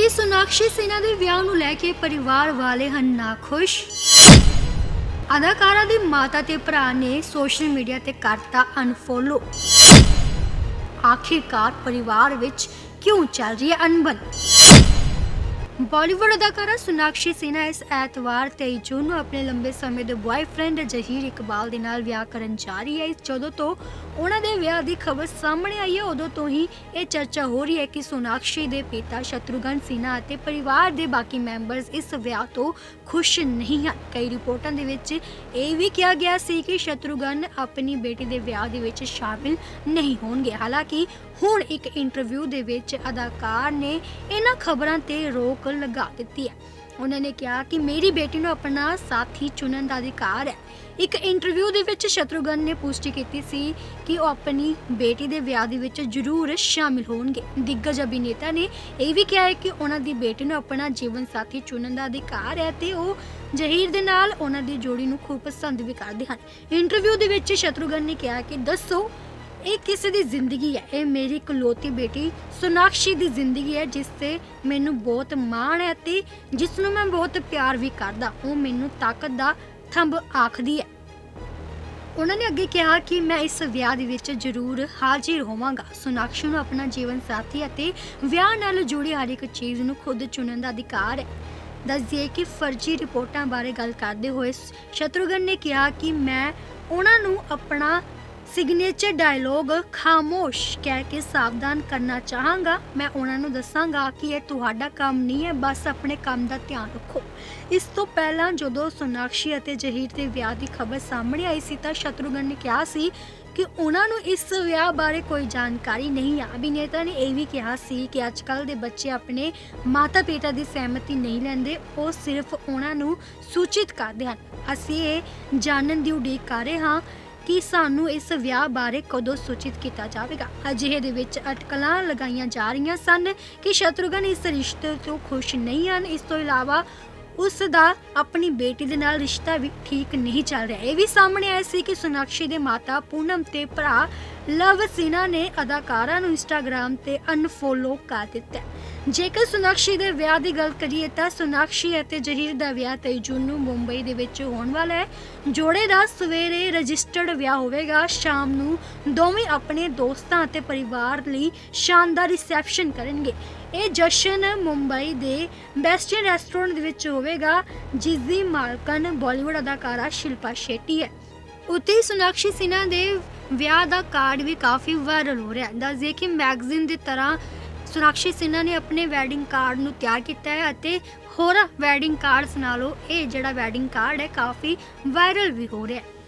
ਕੀ ਸੋਨਾਕਸ਼ੀ ਸਿਨਹਾ ਦੇ ਵਿਆਹ ਨੂੰ ਲੈ ਕੇ ਪਰਿਵਾਰ ਵਾਲੇ ਹਨ ਨਾਖੁਸ਼ ਅਦਾਕਾਰਾ ਦੀ ਮਾਤਾ ਤੇ ਭਰਾ ਨੇ ਸੋਸ਼ਲ ਮੀਡੀਆ ਤੇ ਕਰਤਾ ਅਨਫੋਲੋ ਆਖਿਰਕਾਰ ਪਰਿਵਾਰ ਵਿੱਚ ਕਿਉਂ ਚੱਲ ਰਹੀ ਹੈ ਅਨਬਨ ਬਾਲੀਵੁੱਡ ਅਦਾਕਾਰਾ ਸੋਨਾਕਸ਼ੀ ਸਿਨਹਾ ਇਸ ਐਤਵਾਰ 23 ਜੂਨ ਨੂੰ ਆਪਣੇ ਲੰਬੇ ਸਮੇਂ ਦੇ ਬॉयਫ੍ਰੈਂਡ ਜ਼ਹੀਰ ਇਕਬਾਲ ਦੇ ਨਾਲ ਵਿਆਹ ਕਰਨ ਜਾ ਰਹੀ ਹੈ। ਜਦੋਂ ਤੋਂ ਉਹਨਾਂ ਦੇ ਵਿਆਹ ਦੀ ਖਬਰ ਸਾਹਮਣੇ ਆਈ ਹੈ, ਉਦੋਂ ਤੋਂ ਹੀ ਇਹ ਚਰਚਾ ਹੋ ਰਹੀ ਹੈ ਕਿ ਸੋਨਾਕਸ਼ੀ ਦੇ ਪਿਤਾ ਸ਼ਤਰੂਘਨ ਸਿਨਹਾ ਅਤੇ ਪਰਿਵਾਰ ਦੇ ਬਾਕੀ ਮੈਂਬਰਸ ਇਸ ਵਿਆਹ ਤੋਂ ਖੁਸ਼ ਨਹੀਂ ਹਨ। ਕਈ ਰਿਪੋਰਟਾਂ ਦੇ ਵਿੱਚ ਇਹ ਵੀ ਕਿਹਾ ਗਿਆ ਸੀ ਕਿ ਸ਼ਤਰੂਘਨ ਆਪਣੀ ਬੇਟੀ ਦੇ ਵਿਆਹ ਦੇ ਵਿੱਚ ਸ਼ਾਮਿਲ ਨਹੀਂ ਹੋਣਗੇ। ਹਾਲਾਂਕਿ ਹੁਣ ਇੱਕ ਇੰਟਰਵਿਊ ਦੇ ਵਿੱਚ ਅਦਾਕਾਰ ਨੇ ਇਹਨਾਂ ਖਬਰਾਂ ਤੇ ਰੋਕ ਲਗਾ ਦਿੱਤੀ ਹੈ। ਉਹਨਾਂ ਨੇ ਕਿਹਾ ਕਿ ਮੇਰੀ ਬੇਟੀ ਨੂੰ ਆਪਣਾ ਸਾਥੀ ਚੁਣਨ ਦਾ ਅਧਿਕਾਰ ਹੈ। ਇੱਕ ਇੰਟਰਵਿਊ ਦੇ ਵਿੱਚ ਸ਼ਤਰੂਘਨ ਨੇ ਪੁਸ਼ਟੀ ਕੀਤੀ ਸੀ ਕਿ ਉਹ ਆਪਣੀ ਬੇਟੀ ਦੇ ਵਿਆਹ ਦੇ ਵਿੱਚ ਜ਼ਰੂਰ ਸ਼ਾਮਿਲ ਹੋਣਗੇ। ਦਿੱਗਜ ਅਭਿਨੇਤਾ ਨੇ ਇਹ ਵੀ ਕਿਹਾ ਹੈ ਕਿ ਉਹਨਾਂ ਦੀ ਬੇਟੀ ਨੂੰ ਆਪਣਾ ਜੀਵਨ ਸਾਥੀ ਚੁਣਨ ਦਾ ਅਧਿਕਾਰ ਹੈ ਤੇ ਉਹ ਜ਼ਹੀਰ ਦੇ ਨਾਲ ਉਹਨਾਂ ਦੀ ਜੋੜੀ ਨੂੰ ਖੂਬ ਪਸੰਦ ਵੀ ਕਰਦੇ ਹਨ। ਇੰਟਰਵਿਊ ਦੇ ਵਿੱਚ ਸ਼ਤਰੂਘਨ ਨੇ ਕਿਹਾ ਕਿ ਦੱਸੋ ਇਹ ਕਿਸੇ ਦੀ ਜ਼ਿੰਦਗੀ ਹੈ? ਇਹ ਮੇਰੀ ਇਕਲੌਤੀ ਬੇਟੀ ਸੋਨਾਕਸ਼ੀ ਦੀ ਜ਼ਿੰਦਗੀ ਹੈ, ਜਿਸ ਤੇ ਮੈਨੂੰ ਬਹੁਤ ਮਾਣ ਹੈ ਤੇ ਜਿਸ ਨੂੰ ਮੈਂ ਬਹੁਤ ਪਿਆਰ ਵੀ ਕਰਦਾ। ਉਹ ਮੈਨੂੰ ਤਾਕਤ ਦਾ ਥੰਬ ਆਖਦੀ ਹੈ। ਉਹਨਾਂ ਨੇ ਅੱਗੇ ਕਿਹਾ ਕਿ ਮੈਂ ਇਸ ਵਿਆਹ ਦੇ ਵਿੱਚ ਜ਼ਰੂਰ ਹਾਜ਼ਰ ਹੋਵਾਂਗਾ। ਸੋਨਾਕਸ਼ੀ ਨੂੰ ਆਪਣਾ ਜੀਵਨ ਸਾਥੀ ਅਤੇ ਵਿਆਹ ਨਾਲ ਜੁੜੀ ਹਰ ਇੱਕ ਚੀਜ਼ ਨੂੰ ਖੁਦ ਚੁਣਨ ਦਾ ਅਧਿਕਾਰ ਹੈ। ਦੱਸਦੀਏ ਕਿ ਫਰਜ਼ੀ ਰਿਪੋਰਟਾਂ ਬਾਰੇ ਗੱਲ ਕਰਦੇ ਹੋਏ ਸ਼ਤਰੂਘਨ ਨੇ ਕਿਹਾ ਕਿ ਮੈਂ ਉਹਨਾਂ ਨੂੰ ਆਪਣਾ ਸਿਗਨੇਚਰ ਡਾਇਲੋਗ ਖਾਮੋਸ਼ ਕਹਿ ਕੇ ਸਾਵਧਾਨ ਕਰਨਾ ਚਾਹਾਂਗਾ। ਮੈਂ ਉਹਨਾਂ ਨੂੰ ਦੱਸਾਂਗਾ ਕਿ ਇਹ ਤੁਹਾਡਾ ਕੰਮ ਨਹੀਂ ਹੈ, ਬਸ ਆਪਣੇ ਕੰਮ ਦਾ ਧਿਆਨ ਰੱਖੋ। ਇਸ ਤੋਂ ਪਹਿਲਾਂ ਜਦੋਂ ਸੋਨਾਕਸ਼ੀ ਅਤੇ ਜਹੀਰ ਦੇ ਵਿਆਹ ਦੀ ਖਬਰ ਸਾਹਮਣੇ ਆਈ ਸੀ ਤਾਂ ਸ਼ਤਰੂਘਨ ਨੇ ਕਿਹਾ ਸੀ ਕਿ ਉਹਨਾਂ ਨੂੰ ਇਸ ਵਿਆਹ ਬਾਰੇ ਕੋਈ ਜਾਣਕਾਰੀ ਨਹੀਂ ਹੈ ਅਭਿਨੇਤਾ ਨੇ ਇਹ ਵੀ ਕਿਹਾ ਸੀ ਕਿ ਅੱਜਕੱਲ ਦੇ ਬੱਚੇ ਆਪਣੇ ਮਾਤਾ-ਪਿਤਾ ਦੀ ਸਹਿਮਤੀ ਨਹੀਂ ਲੈਂਦੇ, ਉਹ ਸਿਰਫ ਉਹਨਾਂ ਨੂੰ ਸੂਚਿਤ ਕਰਦੇ ਹਨ। ਅਸੀਂ ਇਹ ਜਾਣਨ ਦੀ ਉਡੀਕ ਕਰ ਰਹੇ ਹਾਂ ਕਿ ਸਾਨੂੰ ਇਸ ਵਿਆਹ ਬਾਰੇ ਕਦੋਂ ਸੂਚਿਤ ਕੀਤਾ ਜਾਵੇਗਾ? ਅਜਿਹੇ ਦੇ ਵਿੱਚ ਅਟਕਲਾਂ ਲਗਾਈਆਂ ਜਾ ਰਹੀਆਂ ਸਨ ਕਿ ਸ਼ਤਰੂਘਨ ਇਸ ਰਿਸ਼ਤੇ ਤੋਂ ਖੁਸ਼ ਨਹੀਂ ਹਨ। ਇਸ ਤੋਂ ਇਲਾਵਾ ਉਸ ਦਾ ਆਪਣੀ ਬੇਟੀ ਦੇ ਨਾਲ ਰਿਸ਼ਤਾ ਵੀ ਠੀਕ ਨਹੀਂ ਚੱਲ ਰਿਹਾ। ਇਹ ਵੀ ਸਾਹਮਣੇ ਆਇਆ ਸੀ ਕਿ ਸੋਨਾਕਸ਼ੀ ਦੇ ਮਾਤਾ ਪੂਨਮ ਤੇ ਭਰਾ ਲਵ ਸਿਨਾ ਨੇ ਅਦਾਕਾਰਾ ਨੂੰ ਇੰਸਟਾਗ੍ਰam ਤੇ ਅਨਫੋਲੋ ਕਰ ਦਿੱਤਾ। ਜੇਕਰ ਸੋਨਾਕਸ਼ੀ ਦੇ ਵਿਆਹ ਦੀ ਗੱਲ ਕਰੀਏ ਤਾਂ ਸੋਨਾਕਸ਼ੀ ਅਤੇ ਜਹੀਰ ਦਾ ਵਿਆਹ 23 ਜੂਨ ਨੂੰ ਮੁੰਬਈ ਦੇ ਵਿੱਚ ਹੋਣ ਵਾਲਾ ਹੈ। ਜੋੜੇ ਦਾ ਸਵੇਰੇ ਰਜਿਸਟਰਡ ਵਿਆਹ ਹੋਵੇਗਾ। ਸ਼ਾਮ ਨੂੰ ਦੋਵੇਂ ਆਪਣੇ ਦੋਸਤਾਂ ਅਤੇ ਪਰਿਵਾਰ ਲਈ ਸ਼ਾਨਦਾਰ ਰਿਸੈਪਸ਼ਨ ਕਰਨਗੇ। ਇਹ ਜਸ਼ਨ ਮੁੰਬਈ ਦੇ ਬੈਸਟਨ ਰੈਸਟੋਰੈਂਟ ਦੇ ਵਿੱਚ ਹੋਵੇਗਾ ਜਿਸ ਦੀ ਮਾਲਕਨ ਬਾਲੀਵੁੱਡ ਅਦਾਕਾਰਾ ਸ਼ਿਲਪਾ ਸ਼ੈਟੀ ਹੈ। ਉੱਥੇ ਹੀ ਸੋਨਾਕਸ਼ੀ ਸਿਨਹਾ ਦੇ ਵਿਆਹ ਦਾ ਕਾਰਡ ਵੀ ਕਾਫੀ ਵਾਇਰਲ ਹੋ ਰਿਹਾ ਹੈ। ਦੱਸਦੇ ਕਿ ਮੈਗਜ਼ੀਨ ਦੀ ਤਰ੍ਹਾਂ ਸੋਨਾਕਸ਼ੀ ਸਿਨਹਾ ਨੇ ਆਪਣੇ ਵੈਡਿੰਗ ਕਾਰਡ ਨੂੰ ਤਿਆਰ ਕੀਤਾ ਹੈ ਅਤੇ ਹੋਰਾਂ ਵੈਡਿੰਗ ਕਾਰਡਸ ਨਾਲੋਂ ਇਹ ਜਿਹੜਾ ਵੈਡਿੰਗ ਕਾਰਡ ਹੈ, ਕਾਫੀ ਵਾਇਰਲ ਵੀ ਹੋ ਰਿਹਾ ਹੈ।